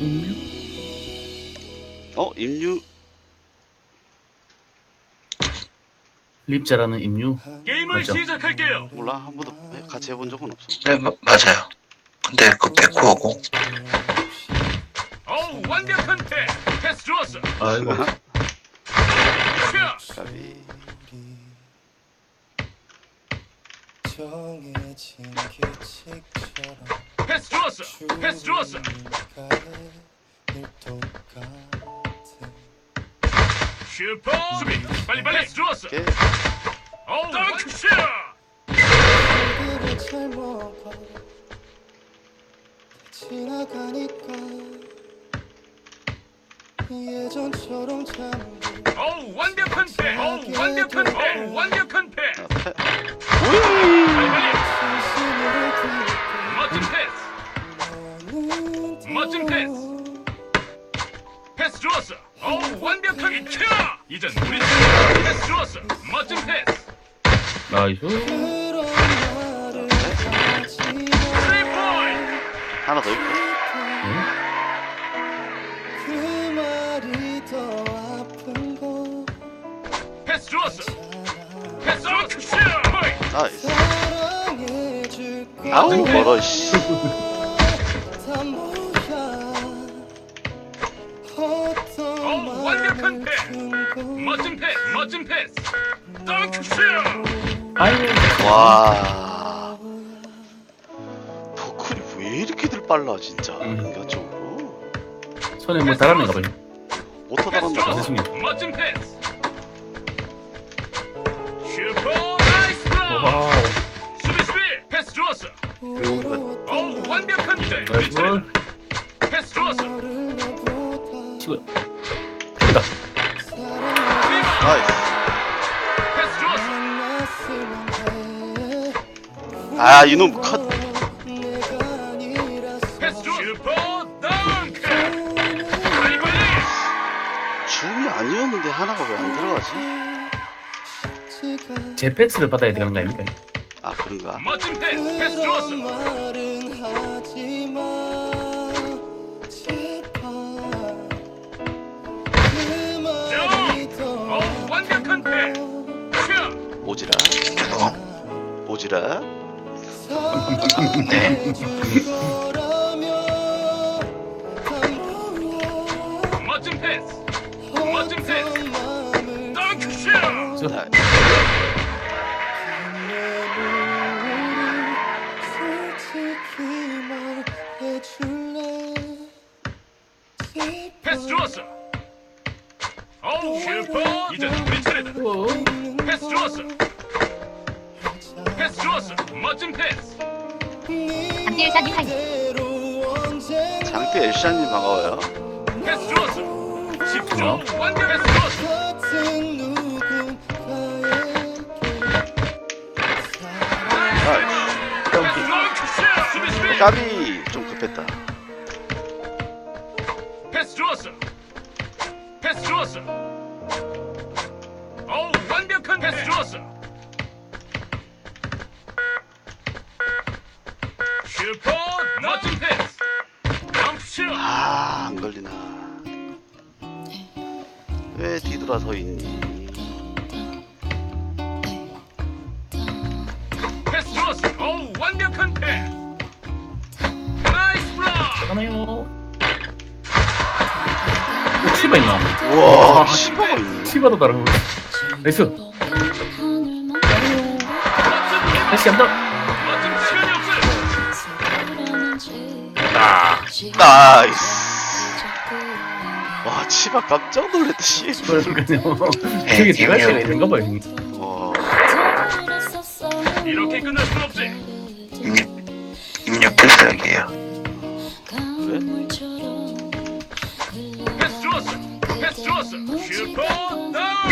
임유? 어 임유 립자라는 임유? 게임을 맞죠? 시작할게요. 몰라 한 번도 해- 같이 해본 적은 없어. 네, 마- 맞아요. 근데 그 백호고 어우 완벽한 패. 패스 좋았어. 아이고 슈. 까비. 정해진 규칙처럼 패스 좋았어. 패스 좋았어. 슈퍼 수비. 빨리 빨리. 패스 좋았어. 오케이. 어우 덩크슛. 지나가니까 예전처럼 잠들 어우 완벽한 패. 어우 완벽한 패. 어우 완벽한 패. 멋진 패스. 패스 좋았어. 어우 완벽하게 켜. 이젠 우리 팀 패스 좋았어. 멋진 패스. 나이스 포인트. 하나 더 있고. 패스 좋았어. 패스 덩크슛. 나이스. 아우 멀어 씨. 멋진 패스. 멋진 패스. 덩크슛. 아이고 와. 더클이 왜 이렇게들 빨라 진짜 음. 인간적으로. 손에 뭐 달았는가 봐요 패스 달았나 봐. 좋았어. 죄송해요. 멋진 패스. 슈퍼 나이스 브라운. 와우 수비 수비. 패스 좋았어. 어우 완벽한 때. 나이스 볼 패스 좋았어. 치고. 나이스. 해아 이놈 컷. 줌이 아니었는데 하나가 왜 안 들어가지? 제 패스를 받아야 되는 거 아닙니까? 아 그런가? 멋진 패스. 패스 좋았어. 완벽한 패. 슈. 오지라. 어? 오지라. 네. 멋진 패스. 멋진 패스. 덩크슛. 자, 패스 좋았어. 어우 슈퍼. 이제 어? 패스 좋았어. 패스 좋았어. 멋진 패스. 박대일사님 하이. 장대 엘샤님 반가워요. 패스 좋았어. 집중. 완전 패스 좋았어. 까비 좀 급했다. 패스 좋았어. 패스 좋았어. 완벽한 패스 좋았어. 슈퍼 멋진 패스. 덩크슛. 아, 안 걸리나. 왜 뒤돌아서 있니? 패스 좋았어. 어우 완벽한 패스. 나이스 블락. 하나요 어, 치바 있나? 우와, 시바가 있네. 치바도 다른 거 나이스 다시 없어요. 아 나이스. 와, 치바 깜짝 놀랐다, 씨. 그러니까요 들어갈 임유. 때가 있는가 봐요. 어, 이렇게 끝날 순 없지. 입력 입력 필살기예요. 그래? 패스 좋았어. 패스 좋았어. 슈퍼 다운.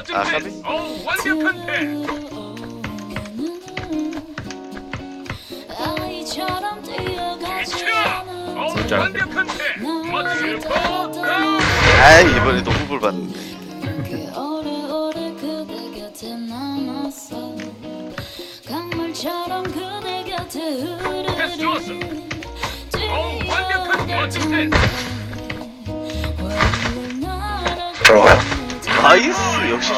멋진 아, 패스. 까비? 어우 완벽한 패스. 않아 어우 진짜. 완벽한 패스. 멋진 슈퍼 다운. 아이 이번에도 후불 받는데 패스 좋았어. 완벽한 멋진 패스. 들어가요. 나이스 역시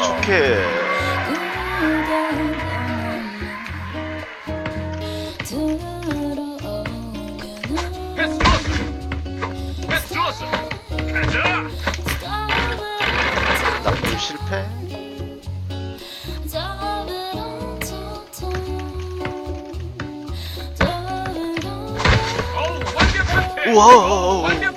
좋았어. 가자. 나쁜 실패 패스. 우와.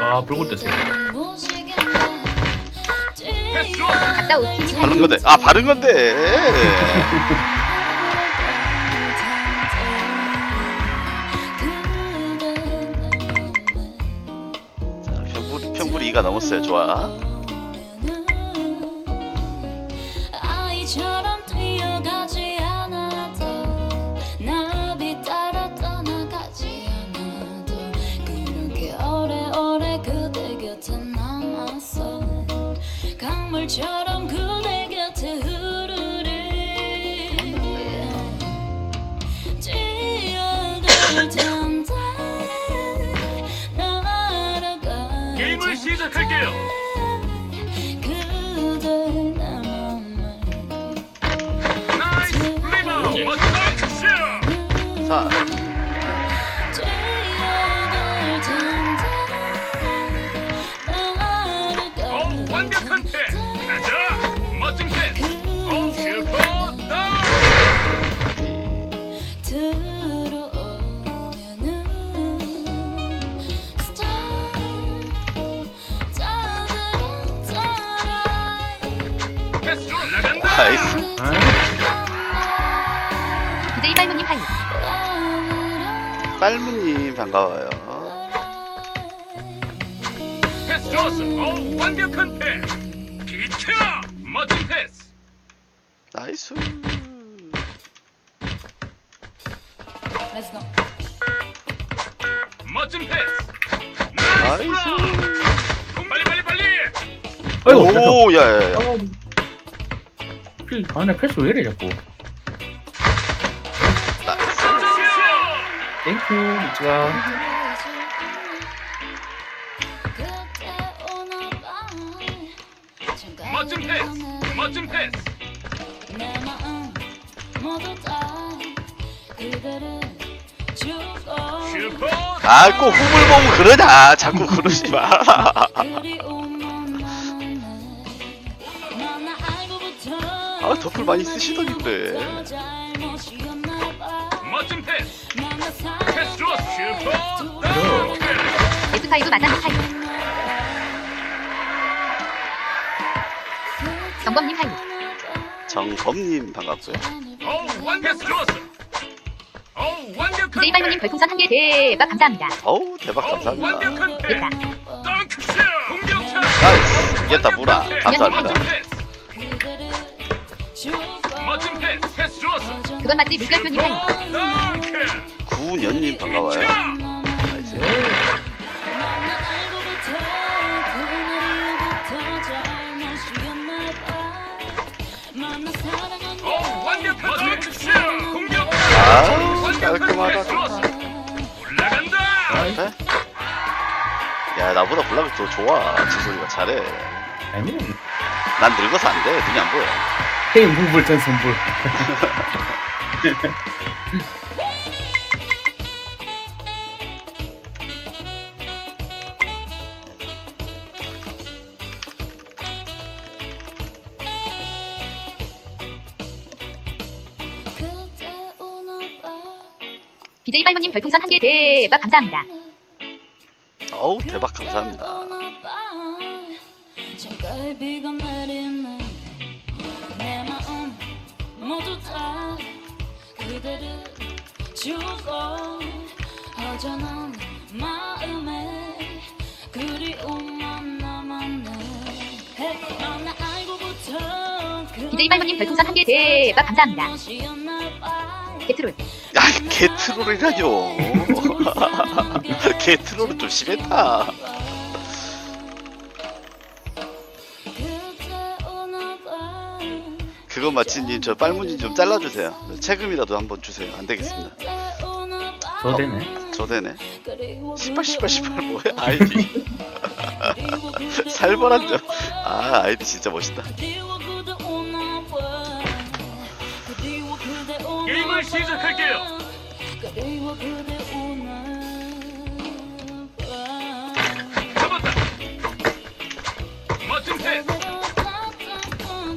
아 불꽃 좋았어. 갔다 오키니 바른 건데. 아 바른 건데. 자 평불 평불이 2가 넘었어요. 좋아 강물처럼 그대 곁에 흐르리 뛰어들 텐데 날아가 게임을 시작할게요. 그대 나이스 리바운드. 멋진 슛. 자 빨무님 반가워요 패스 좋았어. 완벽한 패스. 비켜. 멋진 패스. 나이스 멋진 패스. 나이스 나이스. 빨리 빨리 빨리. 아이고. 오 야야야 필- 아 나 패스 왜 이래 자꾸. 땡큐 이치가. 멋진 패스. 멋진 패스. 내 마음 모두 다 그대를 주고 슈퍼. 아 꼭 후불 보면 그러냐 자꾸 그러지 마 그리움만 남았네 너나 알고부터 아, 덧글 많이 쓰시더니 좋았어. 슈퍼 어. 다운. S5 마담 하이 정범님 하이 정범님 반갑고요 어우, 완 패스 좋았어. 어우, 완벽한 DJ 발모님 별풍선 한개 대박 감사합니다 어우 대박 어우, 감사합니다 완벽한. 됐다 덩크슛. 공격차. 나이스 이겼다 무라 감사합니다 멋진 패스. 멋진 패스. 패스 좋았어. 그건 맞지 물결표님 하이 덩크. 구년님 반가워요 나이스 완벽한 깔끔하다. 네? 야 나보다 블락이 더 좋아 지소리가 잘해 아니 난 늙어서 안 돼 눈이 안 보여 헤이 물불 전 선불. BJ 발모님 별풍선 한 개 대박 감사합니다 어우 대박 감사합니다 BJ 빨모님 별풍선 한 개 대박 감사합니다. 게트롤. 야 개트롤이라뇨 개트롤은 좀 심했다. 그거 마치님 저 빨무지 좀 잘라주세요 세금이라도 한번 주세요 안 되겠습니다. 저 되네. 저 되네 그리워 시발 시발 시발 뭐야 아이디 살벌한 오나 점아 아이디 진짜 멋있다 봐. 시작할게요. 잡았다. 패스.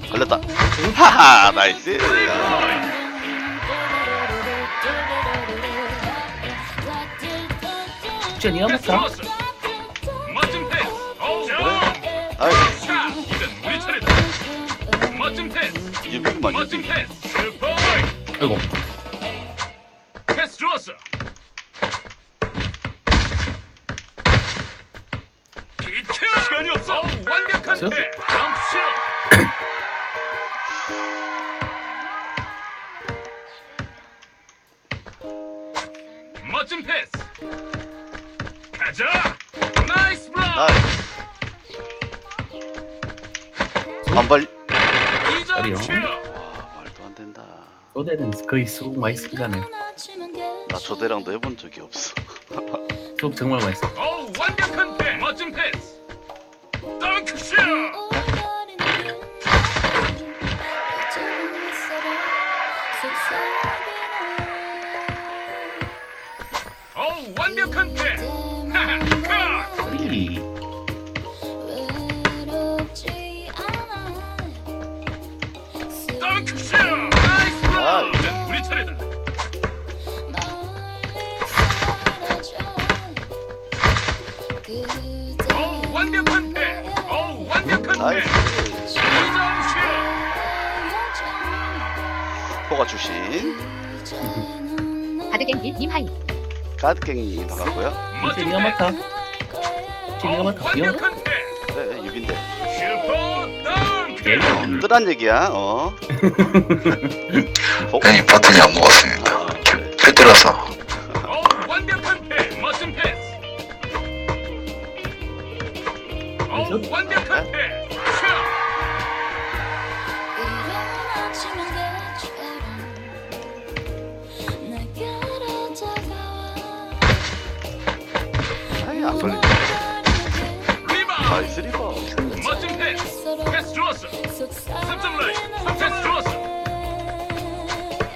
걸렸다 하하 나이스 진짜 니가 맞다. 어우, 아이 자, 이젠 우리 차례다. 유비구만 멋진 유비 패스. 슈퍼. 아이고. 패스. 점프슛. 멋진 패스. 가자. 나이스. 나이스 반발 이점 아니요. 슛. 와 말도 안 된다 저 되는 거의 수국 많이 쓰잖아요. 나 저대랑도 해본 적이 없어 수국 정말 많이 써. 어우, 완벽한 포가 출신 바드갱기 님 하이. 가드갱이 반갑고요 진짜 니가. 맞다. 진짜 니가. 완벽한. 그래 유빈데 슈퍼 덩크. 예. 뜨란 얘기야 어 어? 네, 버튼이 안 먹었습니다. 아, 그래. 꿰뚫어서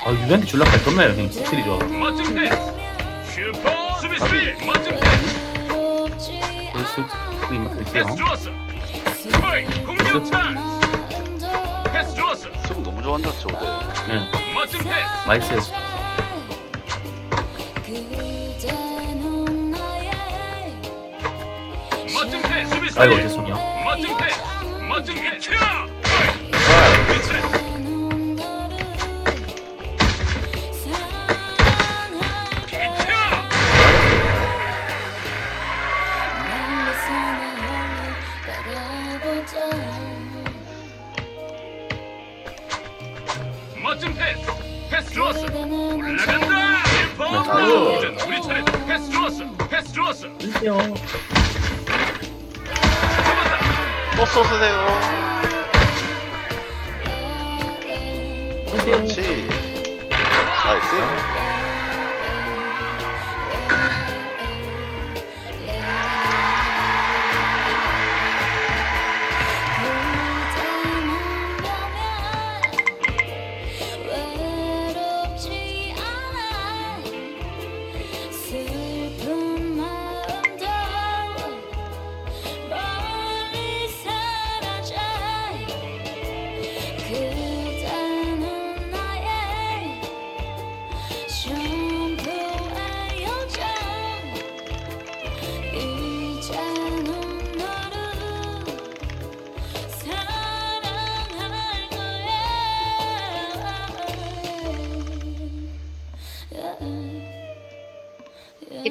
아 유비한테 줄라 갈 겁나요 형. 스킬이 좋아. 멋진 패스. 슈퍼 수비 수비. 멋진 패스. 그럴 수 패스. 좋았어. 공격 찬스. 패스 좋았어. 수금 너무 좋아한다 저거 예. 멋진 패스. 써요. 멋진 패스. 수비 수비. 아이고 죄송해요. 멋진 패스. 멋진 패스. 켜. 패스. 패스 좋았어. 올라간다. 슈퍼. 아이고. 이젠 우리 차례. 패스 좋았어. 패스 좋았어. 쓰세요. 잡았다. 또 쏘세요 쓰세요. 그렇지 나이스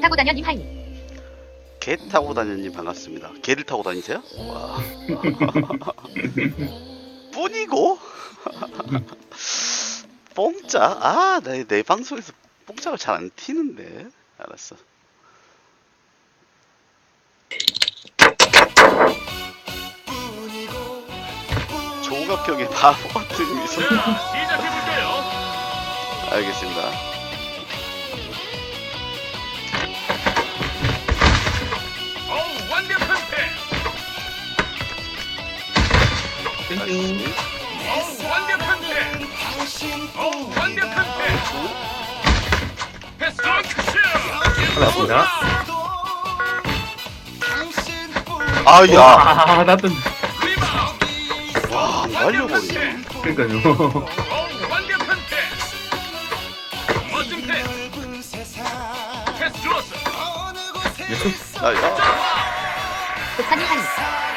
타고 다녀 님 하이. 개 타고 다니님 반갑습니다. 개를 타고 다니세요? 와. 뿐이고? 뽕짝? 아, 내, 내 방송에서 뽕짝을 잘 안 튀는데. 알았어. 조각형의 바보 같은 미소. 알겠습니다. 땡큐. 어우, 완벽한 패스. 어우, 완벽한 패스. 패스 덩크슛. 반갑습니다. 아, 야! 아, 나도 리바운드. 와, 말려버리네. 그러니까요. 어우, 완벽한 패스. 멋진 패스. 패스 좋았어. 예수. 야, 야. 독사님 하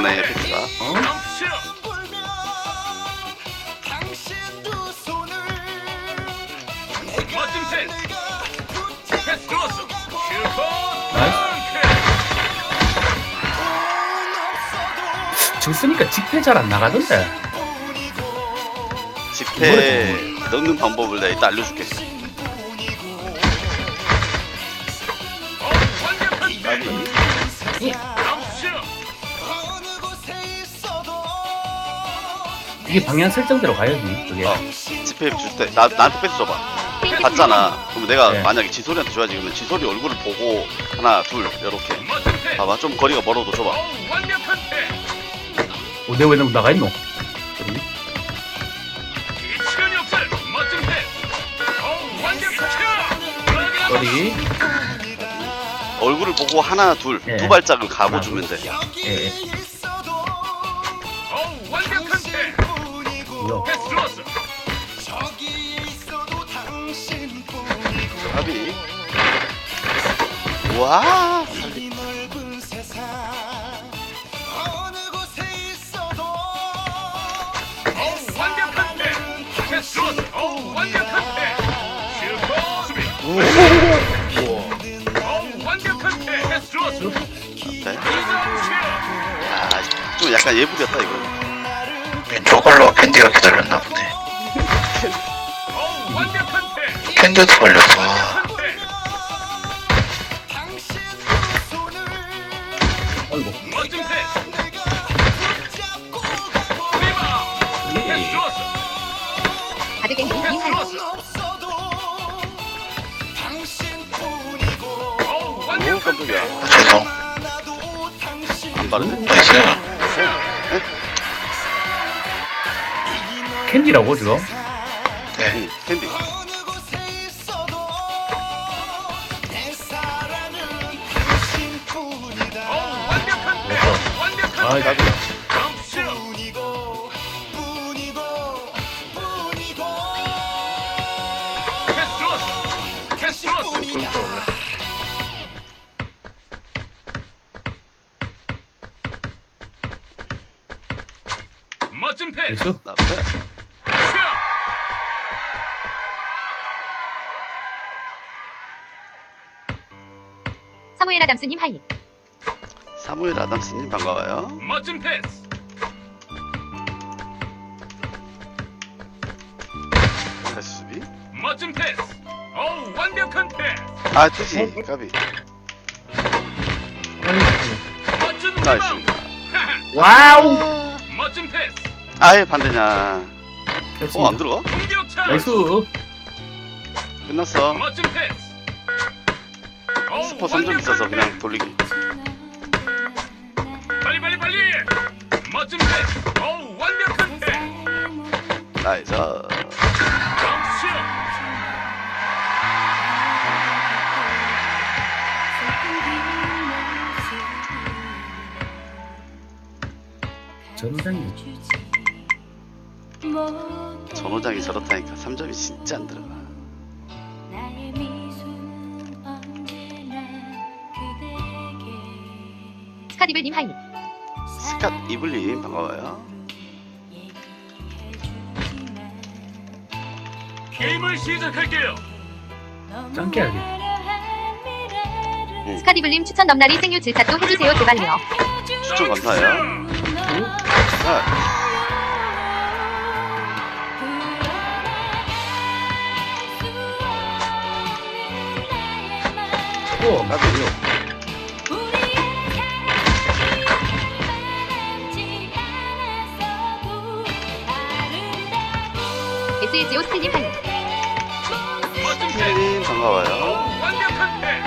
나이스. 덩크. 돈 없어도 졌으니까 직패 잘 안 나가던데. 집회 넣는 방법을 내가 이따 알려줄게. 이게 방향 설정대로 가야지. 그게. 어, 집회 줄 때, 나, 나한테 패스 줘봐. 봤잖아. 그럼 내가 네. 만약에 지소리한테 줘야지. 그러면 지소리 얼굴을 보고, 하나, 둘, 이렇게. 봐봐, 좀 거리가 멀어도 줘봐. 어, 내왜 너무 나가 있노? 거리. 얼굴을 보고 하나, 둘, 네. 두 발짝을 가고 주면 돼. 예, 예. 와, 어우, 완벽한 패스. 패스. 어우, 완벽한 패스. 슈퍼 수비. 어우, 완벽한 패스. 패스. 네. 이정슛. 아, 좀 약간 예부렸다, 이거. 저걸로 캔디가 기다렸나 보네. 어우, 완벽한 패스. 캔디도 걸렸어. 이고 패스 좋았어. 패스 좋았어. 멋진 패스. 예수. 나 아담스님 하이. 사무엘 아담스님 반가워요. 멋진 패스. 패스 수비. 멋진 패스. 어우, 완벽한 패스. 아, 뜨지. 가비. 멋진 나이스. 리바운드. 와우! 멋진 패스. 아예 반대냐. 어, 안 들어가? 공격 차. 나이스. 끝났어. 멋진 패스. 스포 3점 있어서 그냥 돌리기. 빨리 빨리 빨리. 멋진 패스. 어우, 완벽한 패스. 나이스. 전장님. 전호장이 저렇다니까 3점이 진짜 안 들어가. 스카디블님 하이. 스캇 이블린 반가워요. 게임을 시작할게요. 짱게 하게. 스카디블님 추천 넘나리 생유 질차도 해주세요 제발요. 추천 감사해요. 아, 오, 까비요. SSO 스님 하이. 힐린 반가워요. 완벽한 패스.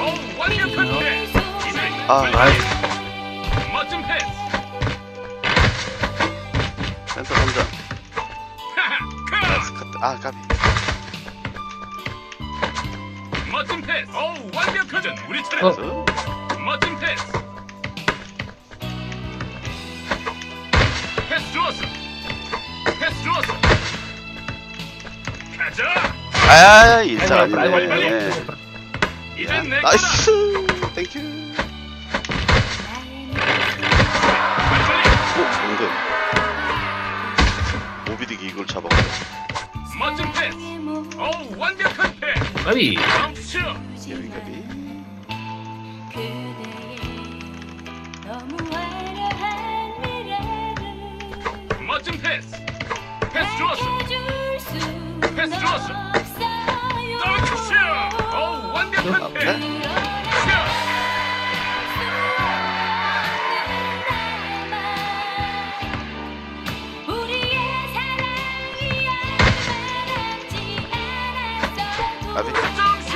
어우, 완벽한 아, 멋진 패스. 센터 선전. 하하, 아. 아, 까비. 멋진 패스. 어우, 완벽한 전 우리 차례. 어. 나이스. 멋진. 패스 아, 아이고, 아이고, 아니네. 나이스. 땡큐. 오, 뭔데? 오비딕이 이걸 잡아버려. 멋진 패스. 어우, 완벽한 패스. 점프. 여기까지. 멋진 패스. 패스 좋았어. 패스 좋았어. 완벽한 아, 패스. 그래? 슛. 까비. 점슛.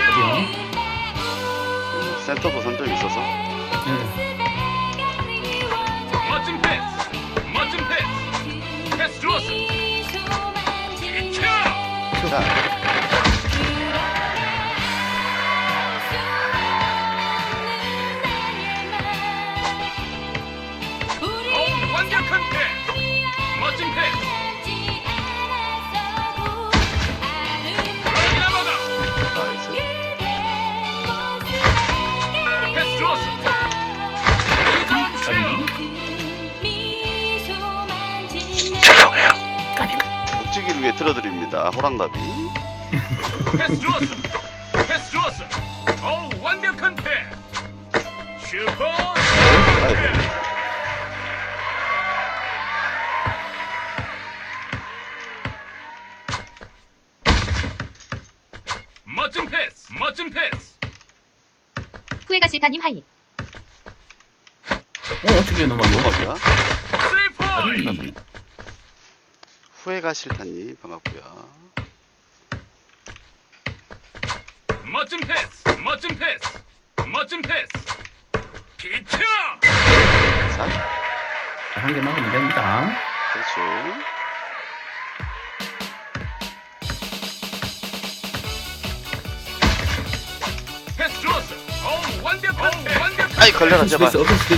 센터도 선정이 있어서. 네. 자, 어 위해 틀어드립니다. 호랑나비. 패스 좋았어. 패스 좋았어. 어우, 완벽한 패스. 슈퍼. 멋진 패스. 멋진 패스. 후회가 싫다님 하이. 어, 어떻게 넘어가? 쓰리 포인트. 까비. 후회가 싫다니 반갑고요. 멋진 패스. 멋진 패스. 멋진 패스. 비켜. 자, 한개 막으면 됩니다. 그렇죠. 패스 좋았어. 어우, 완벽한 패스. 아이 걸려라 제발. 있어, 없을 수도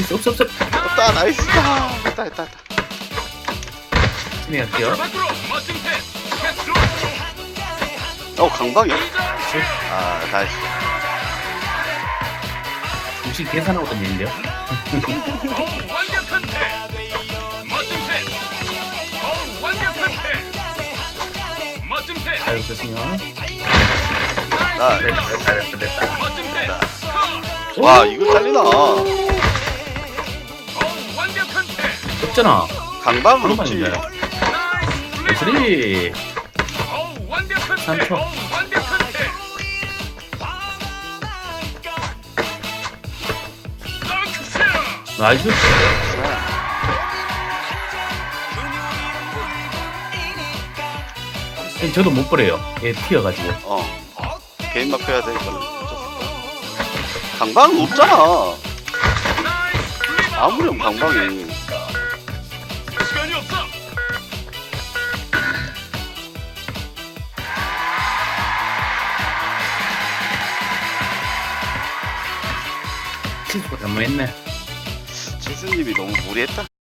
있어, 없어, 없어. 없다 나이스. 아, 했다 했다 했다. 스. 패스 좋았어. 어. 점슛. 아 다시. 혹시 계산하고 던지는데요? 어우, 완벽한 패스. 멋진 패스. 어우, 완벽한 패스. 멋진 패스. 잘 썼으면. 아, 나이스. 됐다, 됐다, 됐다, 됐다. 와 이거 잘리나. 없잖아. 맞는다. 나이스 플레이. 쓰리. 패스. 덩크슛. 나이스. 저도 못 버려요. 얘 튀어가지고. 어. 개인 마크 해야 돼 이거는. 강방은 없잖아. 아무렴 강방이. 실